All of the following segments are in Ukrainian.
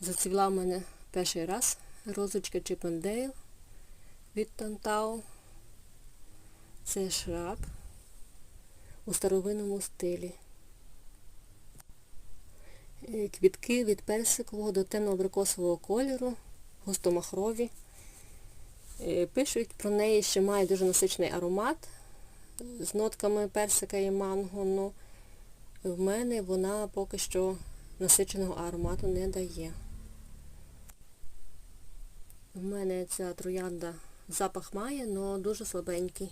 Зацвіла в мене перший раз розочка Чіпендейл від Тантау. Це шраб у старовинному стилі. Е, Квітки від персикового до темно-абрикосового кольору, густомахрові. Е, Пишуть про неї, що має дуже насичний аромат з нотками персика і манго. Ну, в мене вона поки що насиченого аромату не дає. В мене ця троянда запах має, але дуже слабенький.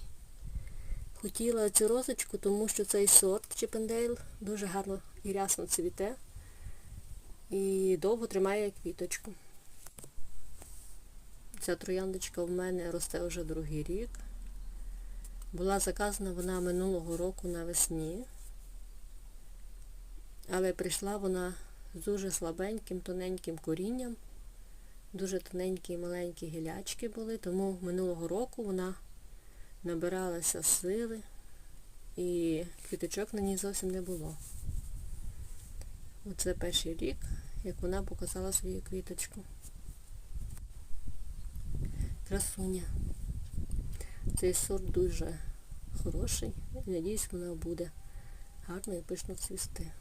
Хотіла цю розочку, тому що цей сорт Чіпендейл дуже гарно і рясно цвіте і довго тримає квіточку. Ця трояндочка в мене росте вже другий рік. Була заказана вона минулого року навесні, але прийшла вона з дуже слабеньким, тоненьким корінням. Дуже тоненькі і маленькі гілячки були, тому минулого року вона набиралася сили і квіточок на ній зовсім не було. Оце перший рік, як вона показала свою квіточку. Красуня. Цей сорт дуже хороший. Надіюсь, вона буде гарно і пишно цвісти.